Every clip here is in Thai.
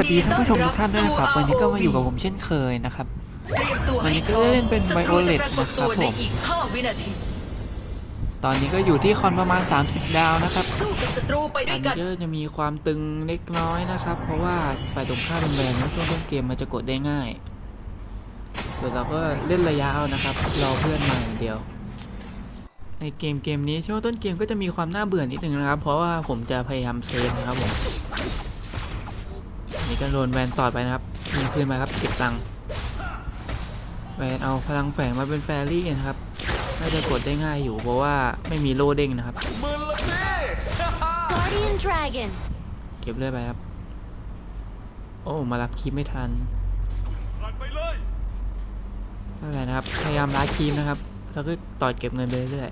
วัสดีท่านผู้ชมทุกท่านด้วยนะครับ วันนี้ก็มาอยู่กับผมเช่นเคยนะครับเตรียมตัววันนี้ให้ก็พร้อมเล่นเป็นศัตรูจะ Violet ปรากฏตัวนะครับในผมอีก5วินาทีตอนนี้ก็อยู่ที่คอนประมาณ 30 ดาวนะครับสู้กับศัตรูไปตด้อวนยนี้กันก็จะมีความตึงเล็กน้อยนะครับ เพราะว่าฝ่ายตรงข้ามเป็นแรงในช่วงต้นเกมมันจะกดได้ง่าย ส่วนเราก็เล่นระยะเอานะครับ รอเพื่อนมาอย่างเดียว ในเกมเกมนี้ช่วงต้นเกมก็จะมีความน่าเบื่อนิดนึงนะครับ เพราะว่าผมจะพยายามเซฟนะครับผม นี่ก็โดนแวนต่อยไปนะครับยิงคืนมาครับเก็บตังค์แวนเอาพลังแฝงมาเป็นแฟรี่นะครับน่าจะกดได้ง่ายอยู่เพราะว่าไม่มีโลเด้งนะครับ Guardian Dragon. เก็บเลือดไปครับ โอ้มารับคีมไม่ทันไม่เป็นไรนะครับ พยายามล้าคีมนะครับ แล้วก็ต่อเก็บเงินไปเรื่อย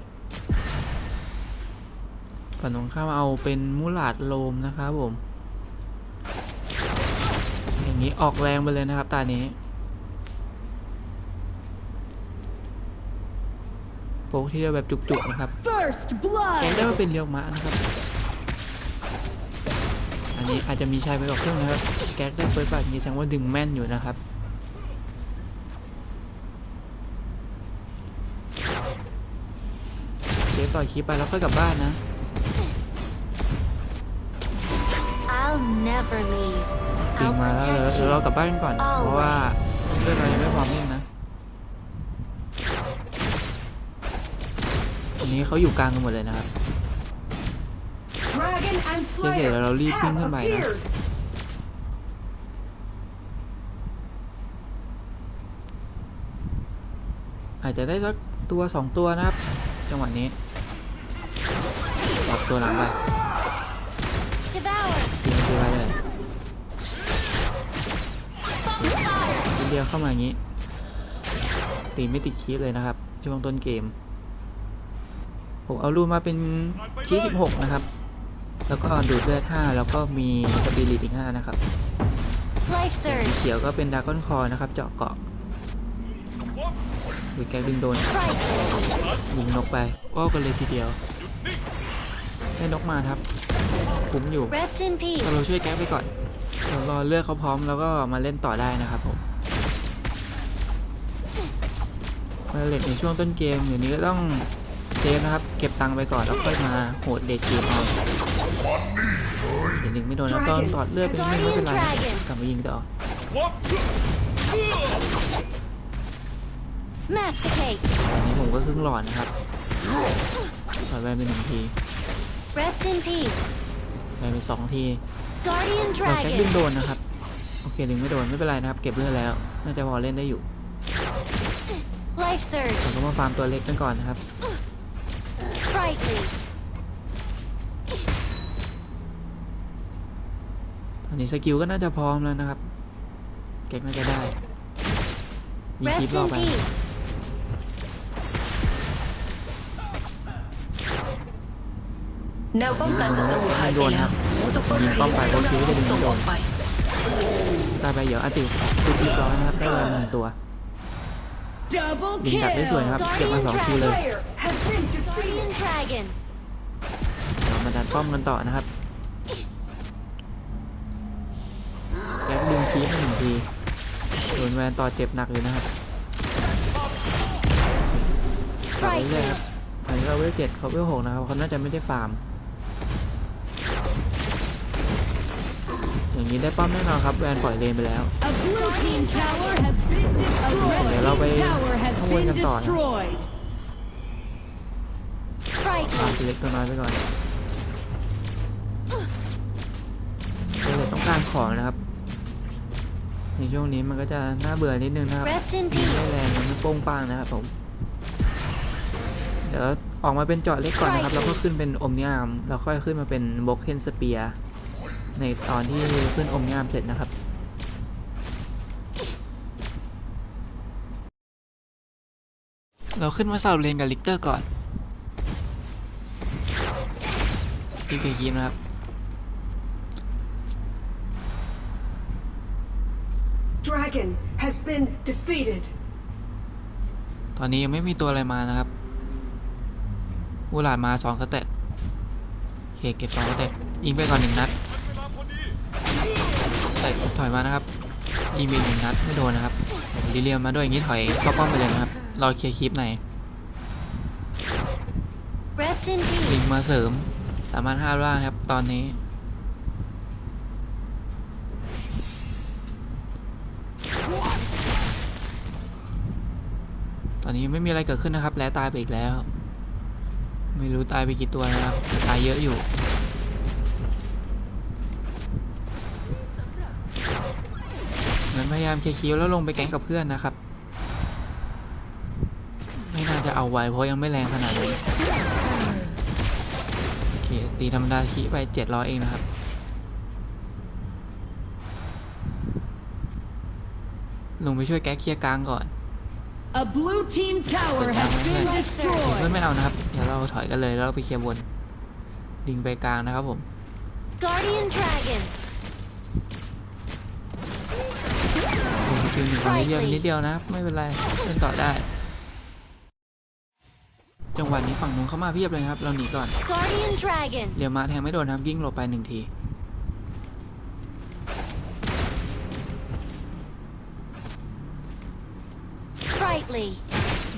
ๆฝั่งตรงข้ามเอาเป็นมูลาดโลมนะครับผม อย่างนี้ออกแรงไปเลยนะครับตานี้โป๊กที่ได้แบบจุกๆนะครับ First แกง blood. ได้มาเป็นเรียวมะนะครับ อันนี้อาจจะมีชายไปกับเครื่องนะครับ แก๊กได้เฟิร์สบัตนี้แสดงว่าดึงแม่นอยู่นะครับเดี๋ยวต่อยคลิปไปแล้วค่อยกลับบ้านนะ I'll never leave. ปิง I'll มาแล้วเดี๋ยว protect เดี๋ยวเรากลับ you. บ้านกันก่อน เพราะว่าเรื่องเรายังไม่พร้อมเล่นนะอันนี้เขาอยู่กลางกันหมดเลยนะครับ Dragon and เสียเสีย Slayer เรารีบวิ่ง have ขึ้นไปนะ appeared. อาจจะได้สักตัวสองตัวนะครับ จังหวะนี้ปรับตัวหลังไป ยวเข้ามาอย่างนี้ ตีไม่ติดคีย์เลยนะครับ ช่วงต้นเกม ผมเอารูนมาเป็นคีย์16นะครับ แล้วก็ดูดเลือด5แล้วก็มีสปิริตอีก5นะครับ Life สี surge. เขียวก็เป็นดากอนคอนะครับ เจาะเกาะดูแกดึงโดน Strike. ยิงนกไปว้าวกันเลยทีเดียวได้นกมาครับคุ้มอยู่ Rest in peace. เราช่วยแก๊กไปก่อนเดี๋ยวรอเลือกเขาพร้อมแล้วก็มาเล่นต่อได้นะครับผม มาเล่นในช่วงต้นเกมอยู่นี้ก็ต้องเซฟนะครับ เก็บตังค์ไปก่อนแล้วค่อยมาโหดเด็กเกมเอาเดี๋ยวหนึ่งไม่โดนแล้วตอนตอดเลือดไปนิดนึงไม่เป็นไรกลับมายิงต่อ Masticate. อันนี้ผมก็ครึ่งหลอดนะครับต่อยไปเป็นหนึ่งที Rest in peace. ไปเป็นสองที Guardian เราแก๊กดึง Dragon. โดนนะครับ โอเคดึงไม่โดนไม่เป็นไรนะครับ เก็บเลือดแล้ว น่าจะพอเล่นได้อยู่ Life surge. ผมก็มาฟาร์มตัวเล็กกันก่อนนะครับ Sprightly. ตอนนี้สกิลก็น่าจะพร้อมแล้วนะครับ เก็กน่าจะได้ยิงคลิป Rest รอ in ไป peace. แนวป้องกันศัตรูหายไปแล้วซุปเปอร์ยิงป้อมไปกำลังโอเคก็จะยิงส่งโดอนอกไป ตายไปเดี๋ยวอาติตุกเรียบร้อยนะครับได้วันหนึ่งตัว Double ยิงดักได้สวย kill. นะครับเก็บมาสองคิวเลย Slayer has been defeated. Guardian Dragon. เรามาดันป้อมกันต่อนะครับแก๊กดึงคีบหนึ่งทีโดนแวนต่อเจ็บหนักเลยนะครับต่อเรื่อยๆครับอันนี้เราเวลเจ็ดเขาเวลหกนะครับเขาน่าจะไม่ได้ฟาร์ม อย่างนี้ได้ป้อมแน่นอนครับแวนปล่อยเลนไปแล้ว A blue team tower has been destroyed. เดี๋ยวเราไป Tower has ข้างบน been กันต่อนะ destroyed. ฟาร์ม Sprightly. ตัวเล็กตัวน้อยไปก่อนเราต้องการของนะครับ ในช่วงนี้มันก็จะน่าเบื่อนิดนึงนะครับ Rest in ยิงไม่ peace. แรงมันไม่โป้งปังนะครับผม เดี๋ยวออกมาเป็นเจาะเล็กก่อนนะครับ แล้วก็ขึ้นเป็นอมนิอามแล้วค่อยขึ้นมาเป็นบล็อกเคนสเปียในตอนที่ขึ้นอมนิอามเสร็จนะครับ เราขึ้นมาสลับเลนกับลิกเตอร์ก่อนพี่เคยคิดนะครับ Dragon has been defeated. ตอนนี้ยังไม่มีตัวอะไรมานะครับอูหลาดมาสองสเต็ปโอเคเก็บสองสเต็ปยิงไปก่อนหนึ่งนัดแตส่ถอยมานะครับอีเมลหนึ่งนัดไม่โดนนะครับดีเรียมมาด้วยอย่างนี้ถอยเข้าป้อมไปเลยนะครับ รอเคลียร์คลิปไหนอย Rest in ลิง peace. มาเสริมสามารถห้ามล่างครับตอนนี้ ตอนนี้ไม่มีอะไรเกิดขึ้นนะครับ แล้วตายไปอีกแล้ว ไม่รู้ตายไปกี่ตัวนะครับแต่ตายเยอะอยู่เหมือนพยายามเคลียร์คิวแล้วลงไปแก๊งกับเพื่อนนะครับ ไม่น่าจะเอาไว้เพราะยังไม่แรงขนาดนี้โอเคตีธรรมดาคีไปเจ็ดร้อยเองนะครับลงไปช่วยแก๊กเคลียร์กลางก่อน A blue team tower has been เพื่อน destroyed. ไม่เอานะครับ เดี๋ยวเราถอยกันเลยแล้วเราไปเคลียร์บน ดิงไปกลางนะครับผม Guardian Dragon. จริงๆของนิดเดียวนิดเดียวนะครับไม่เป็นไรเล่นต่อได้ จังหวะนี้ฝั่งนู้นเข้ามาเพียบเลยนะครับ เราหนีก่อน Guardian Dragon. เรียวมาแทงไม่โดนนะครับยิ่งหลบไปหนึ่งที Sprightly.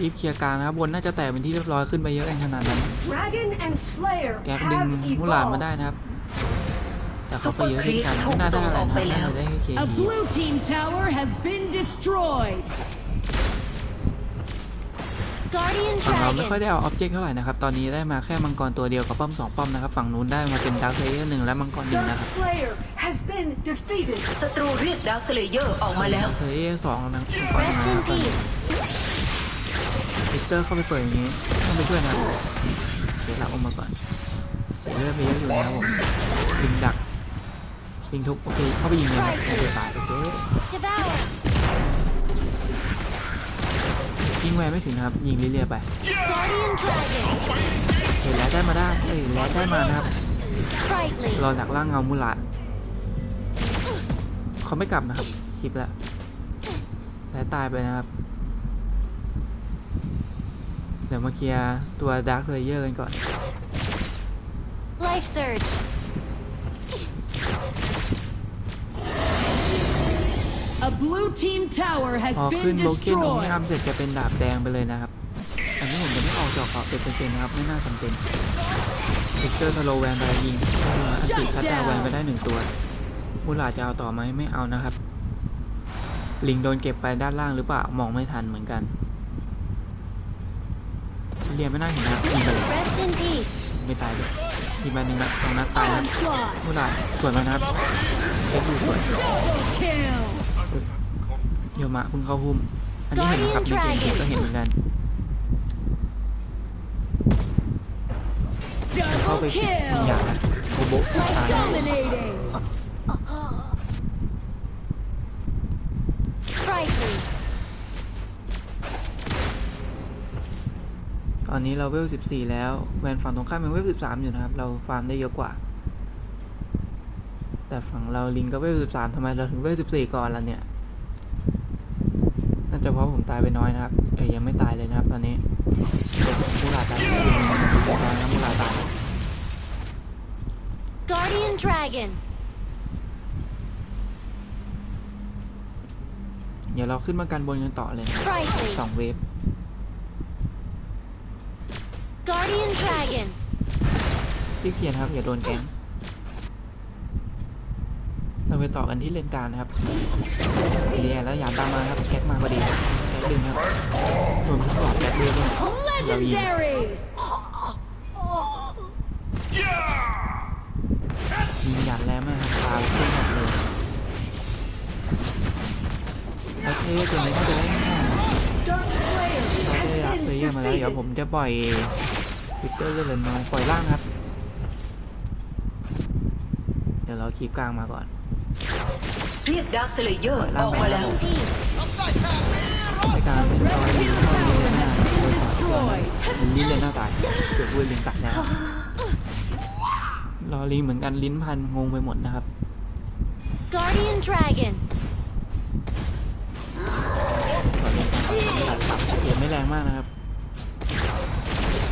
รีบเคลียร์กลางนะครับบนน่าจะแตกเป็นที่เรียบร้อยขึ้นไปเยอะเองขนาดนั้น Dragon and Slayer แก๊กดึง have มุหลานมาได้ evolved. นะครับแต่เขาไปเยอะด้วยกันไม่น่าได้อะไรนะครับน่าจะได้แค่เค A ที blue เราไม่ค่อย Dragon. ได้เอาออบเจกต์เท่าไหร่นะครับ ตอนนี้ได้มาแค่มังกรตัวเดียวกับป้อมสองป้อมนะครับ ฝั่งนู้นได้มาเป็นดาร์คเลเยอร์หนึ่งและมังกรหนึ่ง Dark นะครับ Slayer has been defeated. ศัตรูเรียกดาวสเลเยอร์ออกมาแล้วดาร์คเลเยอร์สองนะมังกร Rest มา in ตอนนี้ peace. วิกเตอร์เข้าไปเปิดอย่างนี้ต้องไปช่วยนะครับเสียหลักออกมาก่อนเสียเลือดไปเยอะอยู่นะครับผมยิงดักยิงทุบโอเคเข้าไปยิงเลยนะโอเคตายโอเค แวร์ไม่ถึงครับ ยิงเรื่อยๆไปเห็นแล้วได้มาได้เอ้ยแล้วได้มานะครับรอดักล่างเงามุลาดเขาไม่กลับนะครับชิปแล้วแล้วตายไปนะครับ เดี๋ยวมาเคลียร์ตัวดาร์คเลเยอร์กันก่อน Life Surge. A blue team tower has พอขึ้น been โบเคนองค์ destroyed. ยามเสร็จจะเป็นดาบแดงไปเลยนะครับ อันนี้ผมจะไม่ออกจอกเกาะเป็นเปอร์เซ็นต์นะครับ ไม่น่าจำเป็นวิกเตอร์สโลแวนไปยิงอันติชัดดาวแวนไปได้หนึ่งตัวมูลาดจะเอาต่อไหมไม่เอานะครับ ลิงโดนเก็บไปด้านล่างหรือเปล่ามองไม่ทันเหมือนกันเรียนไม่น่าเห็นนะครับยิงไปเลย Rest in peace. ไม่ตายเลยยิงไปหนึ่งนัดสองนัดตายแล้ว Onslaught. มูลาดสวยมากนะครับเอ็กซ์ดูสวย Double kill. เดี๋ยวมาเพิ่งเข้าหุ้ม อันนี้เห็นนะครับในเกมเกมก็เห็นเหมือนกันเข้า Double ไปยิงยา kill. โคโบะตาย Dominating. Sprightly. ตอนนี้เราเวล 14 แล้ว แวนฝั่งตรงข้ามยังเวล 13 อยู่นะครับ เราฟาร์มได้เยอะกว่า แต่ฝั่งเราลิงก็เวล 13ทำไมเราถึงเวล 14 ก่อนล่ะเนี่ยน่าจะเพราะผมตายไปน้อยนะครับเอ้ยยังไม่ตายเลยนะครับ ตอนนี้มูลาตายแล้วมูลาตายแล้ว Guardian Dragon. เดี๋ยวเราขึ้นมากันบนกันต่อเลยนะ Sprightly. สองเวฟ Guardian Dragon. รีบเคลียร์นะครับอย่าโดนแกง เราไปต่อกันที่เลนกลางนะครับเรียแล้วอย่าตามมาครับแก๊กมาพอดีแก๊กดึงครับรวมทั้งหลอดแก๊กด้วยด้วย Legendary. ยิงหยาดแรงมากครับตาขึ้นหมดเลยแล้วเทตัวนี้ก็จะได้ง่าย Dark Slayer เรา has ได้รับ been เซเยอร์มาแล้วเดี๋ยวผม defeated. จะปล่อยวิกเตอร์เลือดน้อยปล่อยล่างครับ เดี๋ยวเราคีบกลางมาก่อน เรียกดาวสเลเยอร์ออกมาแล้ว ในการเป็น red ร้อย team ลิน tower เลยหน้า has been destroyed. ลิ้นเลยหน้าตายเกือบวุ้ยลิ้นตัดแล้วรอลิงเหมือนกันลิ้นพันงงไปหมดนะครับ Guardian Dragon. ตอนนี้ตัดปรับเกมไม่แรงมากนะครับ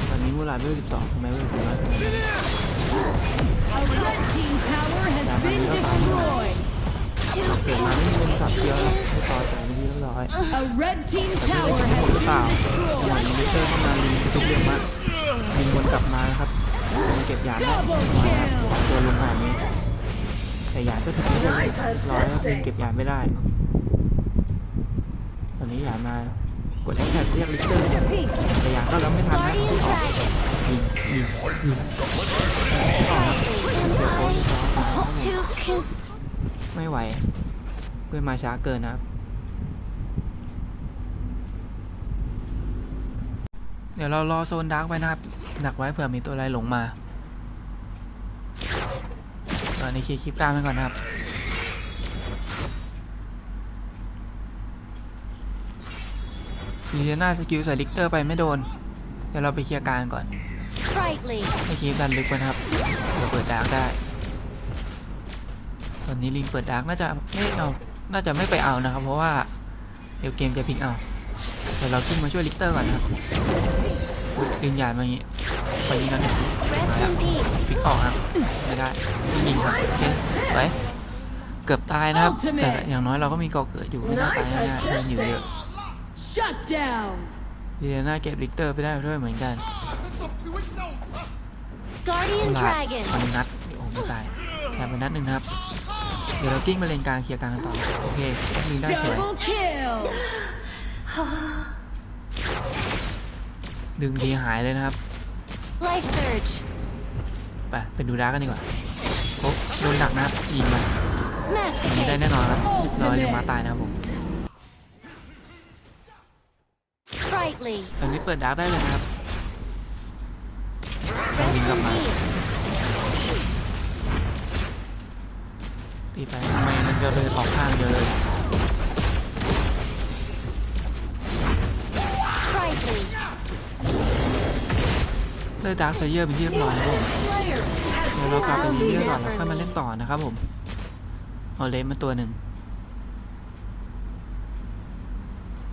ตอนนี้มูลาเวล12ทำไมเวลถึงมาขนาดนั้น A red team tower has been destroyed. บเดียวแล้วไม่ต่อจ่ายไม่ดีเรียบร้อย A red team แต่ไม่ได้ tower ทั้งหมดหรือเปล่า has ห been น่วย destroyed. มิลิเตอร์เข้ามาลิงทุกเรื่องมากลิงวนกลับมานะครับลิงเก็บยางได้ Double มาครับ kill ตัวลงหานี้แต่ยานก็ถึงไม่ได้ร้อยครับลิงเก็บยานไม่ได้ ตอนนี้ยานมากดแอคแท็กเรียกลิเตอร์แต่ยานก็รับไม่ทันนะ Guardian ที่ออก Dragon. ยิงยิงยิงไม่ออกครับเดี๋ยวโค้ชครับ Too con- ไม่ไหว เพื่อนมาช้าเกินนะครับ เดี๋ยวเรารอโซนดาร์กไว้นะครับ ดักไว้เผื่อมีตัวอะไรหลงมาตอนนี้เคลียร์คลิปกล้างไปก่อนนะครับดีเจน่าสกิลใส่ลิกเตอร์ไปไม่โดน เดี๋ยวเราไปเคลียร์กางก่อน Sprightly. ให้คลิปดันลึกไปนะครับเดี๋ยวเปิดดาร์กได้ ตอนนี้ลิงเปิดดาร์กน่าจะไม่เอา น่าจะไม่ไปเอานะครับ เพราะว่าเดี๋ยวเกมจะพลิกเอาเดี๋ยวเรากิ้งมาช่วยลิกเตอร์ก่อนนะครับอุ๊ยลิงหยาดมาอย่างงี้ไปยิงกันหนึ่ง Rest in peace. พลิกออกครับไม่ได้ไม่ยิงครับโอเคสวยเกือบตายนะครับ Ultimate แต่อย่างน้อยเราก็มีเกาะเกิดอยู่ไม่น่าตายง่ายๆเล่นอยู่เยอะ Shut down. ดีเจน่าเก็บลิกเตอร์ไปได้ด้วยเหมือนกัน Guardian ลา Dragon. ฟันนัดเดี๋ยวผมไม่ตายแถมไปนัดหนึ่งนะครับ เดี๋ยวเรากิ้งมาเลนกลางเคลียร์กลางกันต่อโอเคลิงได้สวย Double kill. ดึงทีหายเลยนะครับ Life Surge. ไปไปดูดาร์กกันดีกว่าโอ้โดนดักนะครับยิงมายิงได้ Masticate. แน่นอนครับรอยังมาตายนะครับผม Sprightly. ตอนนี้เปิดดาร์กได้เลยนะครับเอา Rest ลิงกลับ in มา ตีไปทำไมมันจะเลยออกข้างเดียวเลยได้ดาร์กไซเยอร์เป็นที่เรียบร้อยแล้วผมเดี๋ยวเรากลับไป I'll รี be เลือกก่อนแล้วค่อยมาเล่นต่อนะครับผมเอาเลนมาตัวหนึ่ง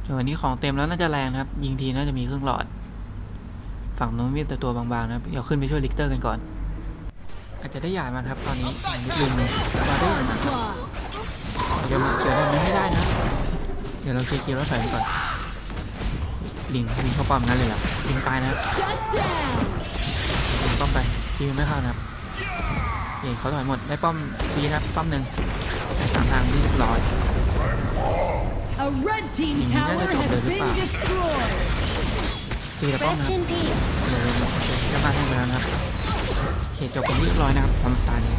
ส่วนวันนี้ของเต็มแล้วน่าจะแรงนะครับ ยิงทีน่าจะมีเครื่องหลอด ฝั่งนู้นมีแต่ตัวบางๆนะเดี๋ยวขึ้นไปช่วยลิกเตอร์กันก่อน อาจจะได้หยาดมาครับตอนนี้นิดนึงมาได้หยาดมา onslaught. เดี๋ยวมันเกิดแบบนี้ไม่ได้นะ เดี๋ยวเราเคลียร์คิวแล้วถอยไปก่อนลิงลิงเข้าป้อมงั้นเลยเหรอลิงตายนะครับ Shut down. ลิงป้อมไปคิวไม่เข้านะครับเห็นเขาถอยหมดได้ป้อมฟรีนะครับป้อมหนึ่งได้สามทางที่เรียบร้อย A red team Nhìn tower nhá, cho has được been vào. destroyed. ตีแต่ป้อมนะ Rest in peace. เดี๋ยวเราจะมาให้มาแล้วนะครับโอ เคจบกันเรียบร้อยนะครับสำหรับตานี้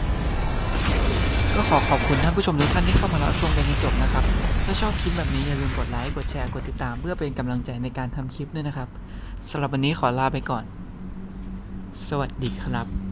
ก็ขอขอบคุณท่านผู้ชมทุกท่านที่เข้ามารับชมกันจนจบนะครับ ถ้าชอบคลิปแบบนี้อย่าลืมกดไลค์กดแชร์กดติดตามเพื่อเป็นกำลังใจในการทำคลิปด้วยนะครับสำหรับวันนี้ขอลาไปก่อน สวัสดีครับ